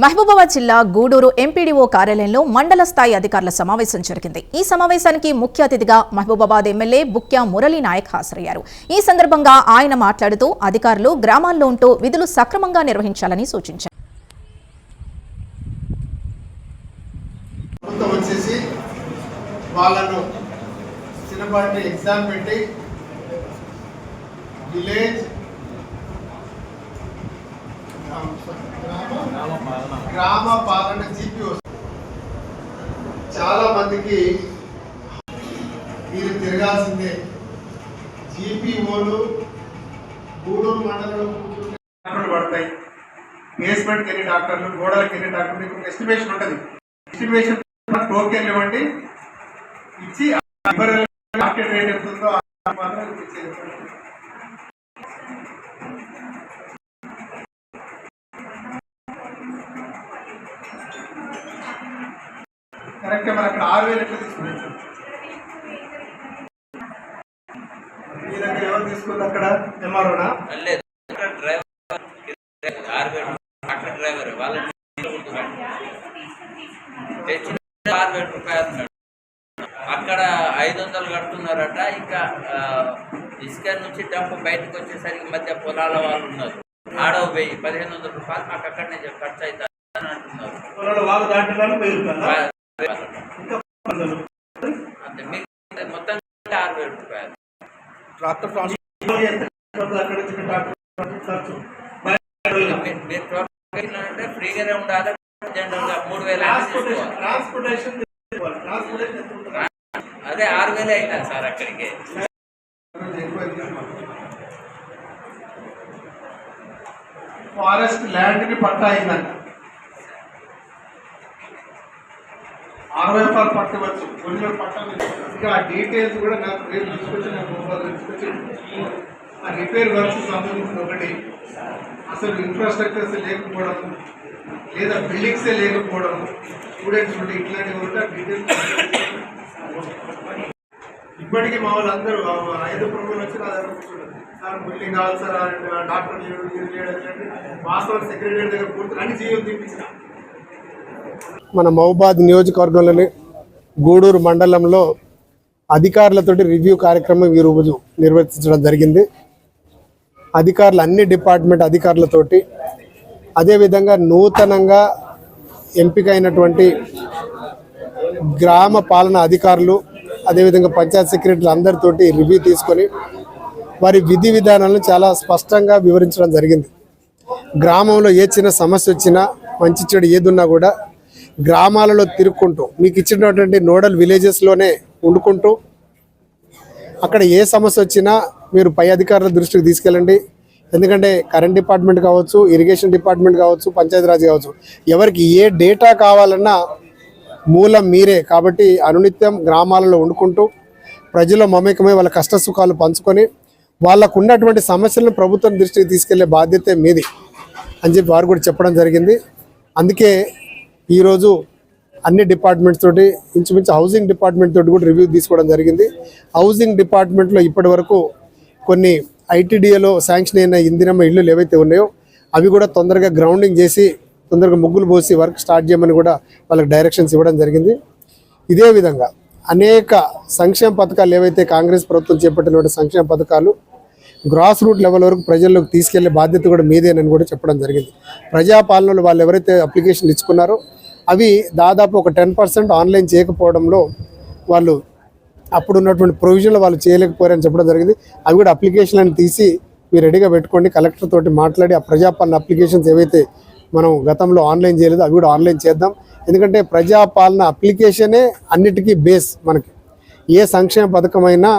మహబూబాబాద్ జిల్లా గూడూరు ఎంపీడీఓ కార్యాలయంలో మండల స్థాయి అధికారుల సమావేశం జరిగింది. ఈ సమావేశానికి ముఖ్య అతిథిగా మహబూబాబాద్ ఎమ్మెల్యే బుక్యా మురళీ నాయక్ హాజరయ్యారు. ఈ సందర్భంగా ఆయన మాట్లాడుతూ అధికారులు గ్రామాల్లో ఉంటూ విధులు సక్రమంగా నిర్వహించాలని సూచించారు. వచ్చేసి వాళ్ళను చిన్నపాటి ఎగ్జామ్ పెట్టి విలేజ్ గ్రామ పాలన జీపీ చాలా మందికి మీరు తిరగాల్సిందే. జీపీఓలు గూడూరు మండలంలో పడతాయి. బేస్మెంట్కి వెళ్ళి డాక్టర్లు గోడలకి వెళ్ళి డాక్టర్లు మీకు ఎస్టిమేషన్ ఉంటుంది. ఎస్టిమేషన్ టోకెన్ ఇవ్వండి ఇచ్చి మార్కెట్ రేట్ ఎంత ఉందో కరెక్ట్ మరి అక్కడ ఆరు వేలు ఎట్లా తీసుకున్నారు మీ దగ్గర ఎవరు తీసుకుంది అక్కడ? ఎంఆర్ఓనా లేదు డ్రైవర్ తెచ్చిన ఆరు వేల రూపాయలు అక్కడ ఐదు వందలు కడుతున్నారట. ఇంకా ఇసుక నుంచి డబ్బు బయటకు వచ్చేసరికి మధ్య పొలాల వాళ్ళు ఉన్నారు. ఆడవ వెయ్యి పదిహేను వందల రూపాయలు మాకు అక్కడనే ఖర్చు అవుతుంది అని అంటున్నారు. వాళ్ళు వాళ్ళు దాంట్లో వెయ్యి రూపాయలా? వా- ఇంకా వందలు. అంతే మీకు మొత్తం ఆరు వేల రూపాయలు ట్రాక్టర్ ట్రాన్స్పోర్ట్ ఎంత ఖర్చు అక్కడ నుంచి ఇక్కడ ట్రాక్టర్ ఖర్చు బయట మీరు మీరు టోటల్ అంటే ఫ్రీగానే ఉండాలి. మూడు వేల ట్రాన్స్పోర్టేషన్? అదే ఆరు వేలే అవుతుంది సార్ అక్కడికి. ఫారెస్ట్ ల్యాండ్కి పట్టా అయిందంట. అరవై రూపాయలు పట్టవచ్చు. కొన్ని పట్టాలి ఇంకా ఆ డీటెయిల్స్ కూడా నాకు రేపు తీసుకొచ్చి నాకు మొబైల్ తీసుకొచ్చి ఆ రిపేర్ వర్క్స్ సంబంధించిన ఒకటి. అసలు ఇన్ఫ్రాస్ట్రక్చర్స్ లేకపోవడం లేదా బిల్డింగ్సే లేకపోవడం స్టూడెంట్స్ ఉంటే ఇట్లాంటివి ఉంటే డీటెయిల్స్ ఇప్పటికీ మా వాళ్ళందరూ ఐదు ప్రభులు వచ్చి నా సార్ బిల్డింగ్ కావాలి సార్ డాక్టర్ లేడు ఇది చేయడం వాస్తవం సెక్రటరీ దగ్గర కూర్చుని అన్ని జీవో తీపించిన మన మహబాద్ నియోజకవర్గంలోని గూడూరు మండలంలో అధికారులతోటి రివ్యూ కార్యక్రమం ఈ రోజు నిర్వర్తించడం జరిగింది. అధికారులు అన్ని డిపార్ట్మెంట్ అధికారులతోటి అదేవిధంగా నూతనంగా ఎంపికైనటువంటి గ్రామ పాలన అధికారులు అదేవిధంగా పంచాయత్ సెక్రటరీలు అందరితోటి రివ్యూ తీసుకొని వారి విధి విధానాలను చాలా స్పష్టంగా వివరించడం జరిగింది. గ్రామంలో ఏ చిన్న సమస్య వచ్చినా మంచి చెడు ఏదున్నా కూడా గ్రామాలలో తిరుక్కుంటూ మీకు ఇచ్చినటువంటి నోడల్ విలేజెస్లోనే ఉండుకుంటూ అక్కడ ఏ సమస్య వచ్చినా మీరు పై అధికారుల దృష్టికి తీసుకెళ్ళండి. ఎందుకంటే కరెంట్ డిపార్ట్మెంట్ కావచ్చు ఇరిగేషన్ డిపార్ట్మెంట్ కావచ్చు పంచాయతీరాజ్ కావచ్చు ఎవరికి ఏ డేటా కావాలన్నా మూలం మీరే. కాబట్టి అనునిత్యం గ్రామాలలో వండుకుంటూ ప్రజల మమేకమై వాళ్ళ కష్ట సుఖాలు పంచుకొని వాళ్ళకు ఉన్నటువంటి సమస్యలను ప్రభుత్వం దృష్టికి తీసుకెళ్ళే బాధ్యత మీది అని చెప్పి వారు కూడా చెప్పడం జరిగింది. అందుకే ఈరోజు అన్ని డిపార్ట్మెంట్స్ తోటి ఇంచుమించు హౌసింగ్ డిపార్ట్మెంట్ తోటి కూడా రివ్యూ తీసుకోవడం జరిగింది. హౌసింగ్ డిపార్ట్మెంట్లో ఇప్పటి వరకు కొన్ని ఐటీడీఏలో శాంక్షన్ అయిన ఇందిరమ్మ ఇళ్ళు ఏవైతే ఉన్నాయో అవి కూడా తొందరగా గ్రౌండింగ్ చేసి తొందరగా ముగ్గులు పోసి వర్క్ స్టార్ట్ చేయమని కూడా వాళ్ళకి డైరెక్షన్స్ ఇవ్వడం జరిగింది. ఇదే విధంగా అనేక సంక్షేమ పథకాలు ఏవైతే కాంగ్రెస్ ప్రభుత్వం చేపట్టినటువంటి సంక్షేమ పథకాలు గ్రాస్ రూట్ లెవెల్ వరకు ప్రజల్లోకి తీసుకెళ్ళే బాధ్యత కూడా మీదేనని కూడా చెప్పడం జరిగింది. ప్రజాపాలనలో వాళ్ళు ఎవరైతే అప్లికేషన్లు ఇచ్చుకున్నారో అవి దాదాపు ఒక టెన్ పర్సెంట్ ఆన్లైన్ చేయకపోవడంలో వాళ్ళు అప్పుడు ఉన్నటువంటి ప్రొవిజన్లు వాళ్ళు చేయలేకపోయారని చెప్పడం జరిగింది. అవి కూడా అప్లికేషన్లను తీసి మీరు రెడీగా పెట్టుకోండి. కలెక్టర్ తోటి మాట్లాడి ఆ ప్రజాపాలన అప్లికేషన్స్ ఏవైతే మనం గతంలో ఆన్లైన్ చేయలేదు అవి కూడా ఆన్లైన్ చేద్దాం. ఎందుకంటే ప్రజాపాలన అప్లికేషనే అన్నిటికీ బేస్ మనకి. ఏ సంక్షేమ పథకమైనా